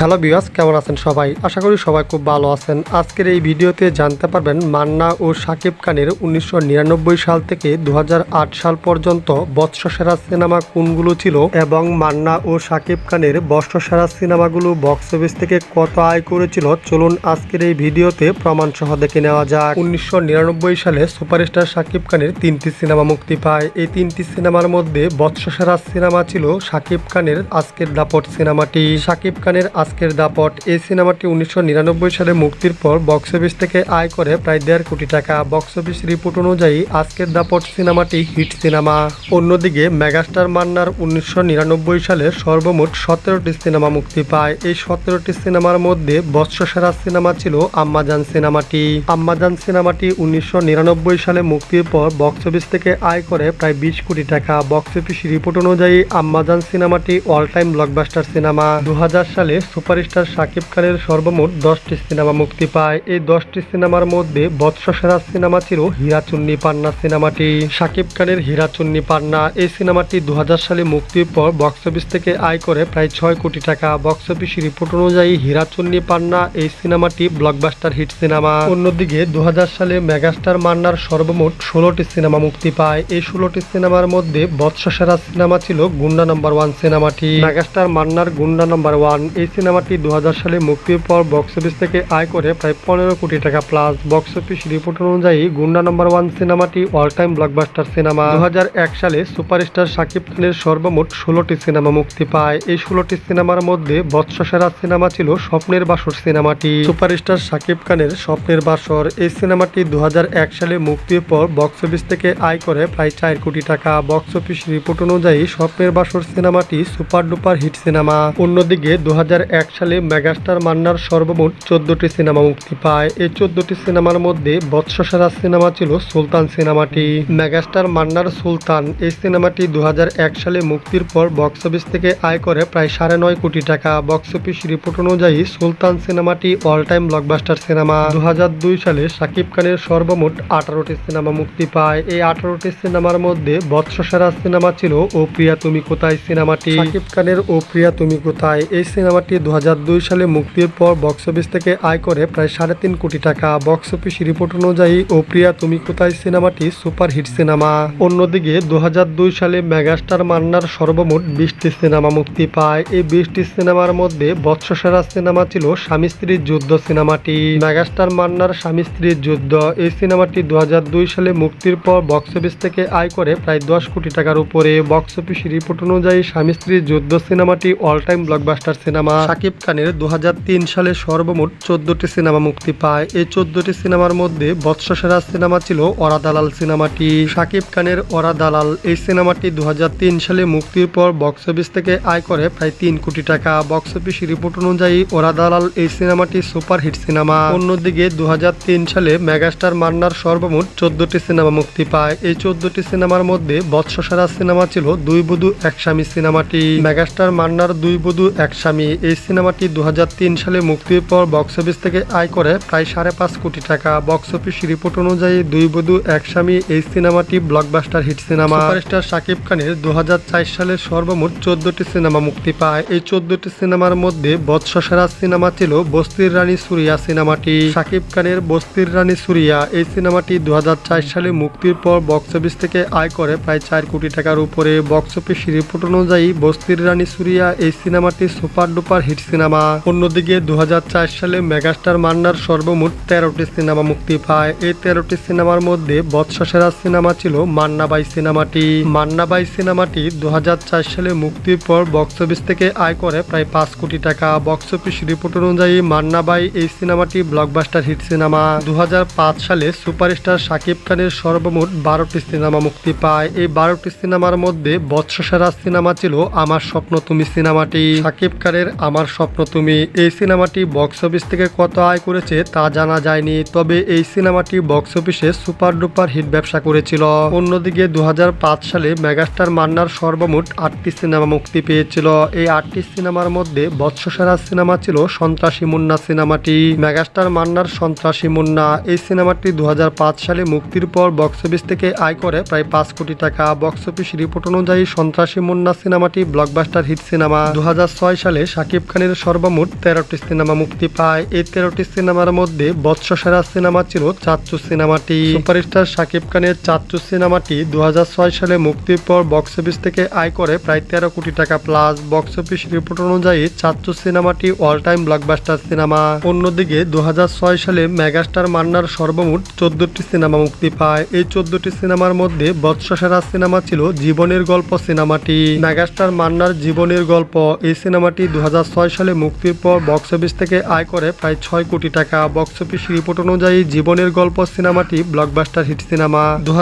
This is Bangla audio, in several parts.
হ্যালো বিয়াস কেমন আছেন সবাই? আশা করি সবাই খুব ভালো আছেন। আজকের এই ভিডিওতে জানতে পারবেন মান্না ও শাকিব খানের উনিশশো নিরানব্বই সাল থেকে দু হাজার আট সাল পর্যন্ত বৎসসেরা সিনেমা কোনগুলো ছিল এবং মান্না ও শাকিব খানের বর্ষসেরা সিনেমাগুলো বক্স অফিস থেকে কত আয় করেছিল? চলুন আজকের এই ভিডিওতে প্রমাণ সহ দেখে নেওয়া যাক। উনিশশো নিরানব্বই সালে সুপারস্টার শাকিব খানের তিনটি সিনেমা মুক্তি পায়। এই তিনটি সিনেমার মধ্যে বৎসসেরা সিনেমা ছিল শাকিব খানের আজকের দাপট সিনেমাটি। শাকিব খানের আজকের দাপট। এই সিনেমাটি উনিশশো নিরানব্বই সালে মুক্তির পর বক্স অফিস থেকে আয় করে প্রায় দেড় কোটি টাকা। বক্স অফিস রিপোর্ট অনুযায়ী আজকের দাপট সিনেমাটি হিট সিনেমা অন্যদিকে মেগাস্টার মান্নার উনিশশো নিরানব্বই সালে সর্বমোট সতেরোটি সিনেমা মুক্তি পায়। এই সতেরোটি সিনেমার মধ্যে বৎসসেরা সিনেমা ছিল আম্মাজান সিনেমাটি। আম্মাজান সিনেমাটি উনিশশো নিরানব্বই সালে মুক্তির পর বক্স অফিস থেকে আয় করে প্রায় বিশ কোটি টাকা। বক্স অফিস রিপোর্ট অনুযায়ী আম্মাজান সিনেমাটি অল টাইম ব্লকবাস্টার সিনেমা দু হাজার সালে সুপারস্টার শাকিব খানের সর্বমোট দশটি সিনেমা মুক্তি পায়। এই দশটি সিনেমার মধ্যে বৎসসেরা সিনেমা ছিল হীরাচুন্নি পান্না সিনেমাটি। শাকিব খানের হীরাচুন্নি পান্না, এই সিনেমাটি দু সালে মুক্তির পর বক্স অফিস থেকে আয় করে প্রায় ছয় কোটি টাকা। বক্স অফিস রিপোর্ট অনুযায়ী হীরাচুন্নি পান্না এই সিনেমাটি ব্লকবাস্টার হিট সিনেমা। অন্যদিকে দু হাজার সালে মেগাস্টার মান্নার সর্বমোট ষোলোটি সিনেমা মুক্তি পায়। এই ষোলোটি সিনেমার মধ্যে বৎসসেরা সিনেমা ছিল গুন্ডা নাম্বার ওয়ান সিনেমাটি। মেগাস্টার মান্নার গুন্ডা নাম্বার ওয়ান, এই সিনেমাটি দু হাজার সালে মুক্তির পর বক্স অফিস থেকে আয় করে প্রায় পনেরো কোটি টাকা প্লাস বক্স অফিস রিপোর্ট অনুযায়ী গুন্ডা নাম্বার ওয়ান সিনেমাটি অল টাইম ব্লকবাস্টার সিনেমা দু হাজার এক সালে সুপারস্টার শাকিব খানের সর্বমোট ষোলোটি সিনেমা মুক্তি পায়। এই ষোলোটি সিনেমার মধ্যে বৎসসেরা সিনেমা ছিল স্বপ্নের বাসর সিনেমাটি সুপারস্টার শাকিব খানের স্বপ্নের বাসর। এই সিনেমাটি দু হাজার এক সালে মুক্তির পর বক্স অফিস থেকে আয় করে প্রায় চার কোটি টাকা। বক্স অফিস রিপোর্ট অনুযায়ী স্বপ্নের বাসর সিনেমাটি সুপার ডুপার হিট সিনেমা অন্যদিকে দু হাজার সালে মেগাস্টার মান্নার সর্বমোট চোদ্দটি সিনেমা মুক্তি পায়। এই চোদ্দটি সিনেমার মধ্যে বৎসসেরা সিনেমা ছিল সুলতান সিনেমাটি। মেগাস্টার মান্নার সুলতান এই সিনেমাটি দু হাজার এক সালে মুক্তির পর বক্স অফিস থেকে আয় করে প্রায় সাড়ে নয় কোটি টাকা। বক্স অফিস রিপোর্ট অনুযায়ী সুলতান সিনেমাটি অল টাইম ব্লকবাস্টার সিনেমা। দু হাজার দুই সালে শাকিব খানের সর্বমোট আঠারোটি সিনেমা মুক্তি পায়। এই আঠারোটি সিনেমার মধ্যে বৎসসেরা সিনেমা ছিল ও প্রিয়া তুমি কোথায় সিনেমাটি? শাকিব খানের ও প্রিয়া তুমি কোথায়? এই সিনেমাটি দু হাজার দুই সালে মুক্তির পর বক্স অফিস থেকে আয় করে প্রায় সাড়ে তিন কোটি টাকা। বক্স অফিস রিপোর্ট অনুযায়ী, ও প্রিয়া, তুমি কোথায় সিনেমাটি? সুপার হিট সিনেমা। অন্যদিকে দু হাজার দুই সালে মেগাস্টার মান্নার সর্বমোট বিশটি সিনেমা মুক্তি পায়। এই বিশটি সিনেমার মধ্যে বৎসসেরা সিনেমা ছিল স্বামী স্ত্রীর যুদ্ধ সিনেমাটি। মেগাস্টার মান্নার স্বামী স্ত্রীর যুদ্ধ। এই সিনেমাটি দু হাজার দুই সালে মুক্তির পর বক্স অফিস থেকে আয় করে প্রায় দশ কোটি টাকার উপরে। বক্স অফিস রিপোর্ট অনুযায়ী, স্বামী স্ত্রীর যুদ্ধ সিনেমাটি অল টাইম ব্লকবাস্টার সিনেমা। শাকিব খানের দু হাজার তিন সালে সর্বমোট চোদ্দটি সিনেমা মুক্তি পায়। এই চোদ্দটি সিনেমার মধ্যে বৎসসেরা সিনেমা ছিল অরা দালাল সিনেমাটি। শাকিব খানের অরা দালাল এই সিনেমাটি দু হাজার তিন সালে মুক্তির পর বক্স অফিস থেকে আয় করে প্রায় তিন কোটি টাকা। বক্স অফিস রিপোর্ট অনুযায়ী ওরা দালাল এই সিনেমাটি সুপার হিট সিনেমা। অন্যদিকে দু হাজার তিন সালে মেগাস্টার মান্নার সর্বমোট চোদ্দটি সিনেমা মুক্তি পায়। এই চোদ্দটি সিনেমার মধ্যে বৎসসেরা সিনেমা ছিল দুই বধু, এক স্বামী সিনেমাটি। মেগাস্টার মান্নার দুই বধু, এক স্বামী। এই সিনেমাটি দু হাজার তিন সালে মুক্তির পর বক্স অফিস থেকে আয় করে প্রায় সাড়ে পাঁচ কোটি টাকা। বক্স অফিস রিপোর্ট অনুযায়ী দুই বধু, এক স্বামী, এই সিনেমাটি ব্লকবাস্টার হিট সিনেমা সুপারস্টার শাকিব খানের দুহাজার চার সালে সর্বমোট চোদ্দটি সিনেমা মুক্তি পায়। এই চোদ্দটি সিনেমার মধ্যে বৎসসেরা সিনেমা ছিল বস্তির রানী সুরিয়া সিনেমাটি। শাকিব খানের বস্তির রানী সুরিয়া, এই সিনেমাটি দুহাজার চার সালে মুক্তির পর বক্স অফিস থেকে আয় করে প্রায় চার কোটি টাকার উপরে। বক্স অফিস রিপোর্ট অনুযায়ী বস্তির রানী সুরিয়া, এই সিনেমাটি সুপার ডুপার হিট সিনেমা। অন্যদিকে দু সালে মেগাস্টার মান্নার সর্বমোট তেরোটি সিনেমা মুক্তি পায়। এই তেরোটি সিনেমার মধ্যে বৎসসেরা সিনেমা ছিল মান্নাবাই সিনেমাটি। মান্নাবাই সিনেমাটি দু সালে মুক্তির পর বক্স অফিস থেকে আয় করে প্রায় পাঁচ কোটি টাকা। বক্স অফিস রিপোর্ট অনুযায়ী মান্নাবাই এই সিনেমাটি ব্লকবাস্টার হিট সিনেমা। দু হাজার পাঁচ সালে সুপারস্টার শাকিব খানের সর্বমোট বারোটি সিনেমা মুক্তি পায়। এই বারোটি সিনেমার মধ্যে বৎসসেরা সিনেমা ছিল আমার স্বপ্ন তুমি সিনেমাটি। শাকিব খানের আমার স্বপ্ন তুমি এই সিনেমাটি বক্স অফিস থেকে কত আয় করেছে তা জানা যায়নি। তবে এই সিনেমাটি বক্স অফিসে সুপার ডুপার হিট ব্যবসা করেছিল। অন্যদিকে দু হাজার পাঁচ সালে মেগাস্টার মান্নার সর্বমোট আটটি সিনেমা মুক্তি পেয়েছিল। এই আটটি সিনেমার মধ্যে বৎসসেরা সিনেমা ছিল সন্ত্রাসী মুন্না সিনেমাটি। মেগাস্টার মান্নার সন্ত্রাসী মুন্না এই সিনেমাটি দু হাজার পাঁচ সালে মুক্তির পর বক্স অফিস থেকে আয় করে প্রায় পাঁচ কোটি টাকা। বক্স অফিস রিপোর্ট অনুযায়ী সন্ত্রাসী মুন্না সিনেমাটি ব্লকবাস্টার হিট সিনেমা দু হাজার ছয় সালে শাকিব খানের সর্বমোট তেরোটি সিনেমা মুক্তি পায়। এই তেরোটি সিনেমার মধ্যে বৎসসেরা সিনেমা ছিল চাচ্চু সিনেমাটি। সুপারস্টার শাকিব খানের চাচ্চু সিনেমাটি দুহাজার ছয় সালে মুক্তির পর বক্স অফিস থেকে আয় করে প্রায় তেরো কোটি টাকা প্লাস বক্স অফিস রিপোর্ট অনুযায়ী চাচ্চু সিনেমাটি অল টাইম ব্লকবাস্টার সিনেমা। অন্যদিকে দু হাজার ছয় সালে মেগাস্টার মান্নার সর্বমোট চোদ্দটি সিনেমা মুক্তি পায়। এই চোদ্দটি সিনেমার মধ্যে বৎসসেরা সিনেমা ছিল জীবনের গল্প সিনেমাটি। মেগাস্টার মান্নার জীবনের গল্প। এই সিনেমাটি দু হাজার সালে মুক্তির পর বক্স অফিস থেকে আয় করে প্রায় ছয় কোটি টাকা। বক্স অফিস রিপোর্ট অনুযায়ী জীবনের গল্প সিনেমাটি ব্লকবাস্টার হিট সিনেমা দু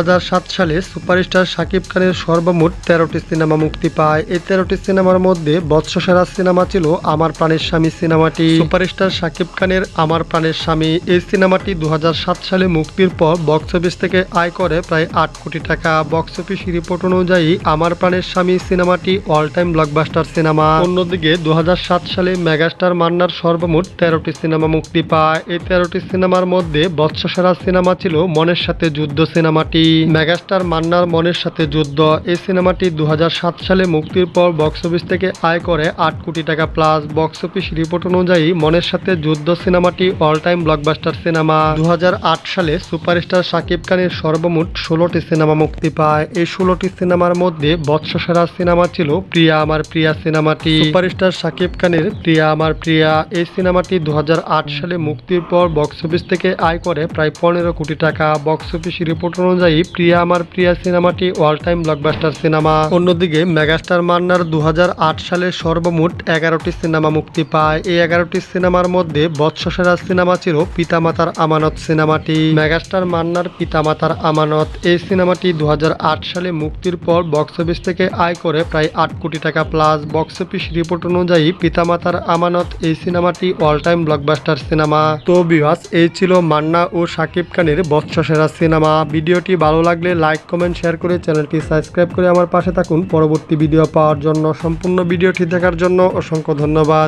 সালে সুপারস্টার শাকিব খানের সর্বমোট তেরোটি সিনেমা মুক্তি পায়। এই তেরোটি সিনেমার মধ্যে বৎসসেরা সিনেমা ছিল আমার প্রাণের স্বামী সিনেমাটি সুপারস্টার শাকিব খানের আমার প্রাণের স্বামী। এই সিনেমাটি দু হাজার সাত সালে মুক্তির পর বক্স অফিস থেকে আয় করে প্রায় আট কোটি টাকা। বক্স অফিস রিপোর্ট অনুযায়ী আমার প্রাণের স্বামী সিনেমাটি অল টাইম ব্লকবাস্টার সিনেমা অন্যদিকে দুহাজার সাত সালে মেগাস্টার মান্নার সর্বমোট তেরোটি সিনেমা মুক্তি পায়। এই তেরোটি সিনেমার মধ্যে বৎসসেরা সিনেমা ছিল মনের সাথে যুদ্ধ সিনেমাটি। মেগাস্টার মান্নার মনের সাথে যুদ্ধ। এই সিনেমাটি দুহাজার সাত সালে মুক্তির পর বক্স অফিস থেকে আয় করে আট কোটি টাকা প্লাস বক্স অফিস রিপোর্ট অনুযায়ী মনের সাথে যুদ্ধ সিনেমাটি অল টাইম ব্লকবাস্টার সিনেমা। দু হাজার আট সালে সুপারস্টার শাকিব খানের সর্বমোট ষোলোটি সিনেমা মুক্তি পায়। এই ষোলোটি সিনেমার মধ্যে বৎসসেরা সিনেমা ছিল প্রিয়া আমার প্রিয়া সিনেমাটি। সুপারস্টার শাকিব খানের প্রিয়া, আমার প্রিয়া, এই সিনেমাটি দু হাজার আট সালে মুক্তির পর বক্স অফিস থেকে আয় করে প্রায় পনেরো কোটি টাকা। বক্স অফিস রিপোর্ট অনুযায়ী প্রিয়া, আমার প্রিয়া সিনেমাটি অল টাইম ব্লকবাস্টার সিনেমা। অন্যদিকে মেগাস্টার মান্নার দু সালে সর্বমোট এগারোটি সিনেমা মুক্তি পায়। এই এগারোটি সিনেমার মধ্যে বৎসসেরা সিনেমা ছিল পিতামাতার আমানত সিনেমাটি। মেগাস্টার মান্নার পিতামাতার আমানত। এই সিনেমাটি দু হাজার আট সালে মুক্তির পর বক্স অফিস থেকে আয় করে প্রায় আট কোটি টাকা প্লাস বক্স অফিস রিপোর্ট অনুযায়ী পিতামাতার আমানত এই সিনেমাটি অল টাইম ব্লকবাস্টার সিনেমা। তো বিভাস এই ছিল মান্না ও সাকিব খানের বৎসসেরা সিনেমা। ভিডিওটি ভালো লাগলে লাইক কমেন্ট শেয়ার করে চ্যানেলটি সাবস্ক্রাইব করে আমার পাশে থাকুন। পরবর্তী ভিডিও পাওয়ার জন্য, সম্পূর্ণ ভিডিওটি দেখার জন্য অসংখ্য ধন্যবাদ।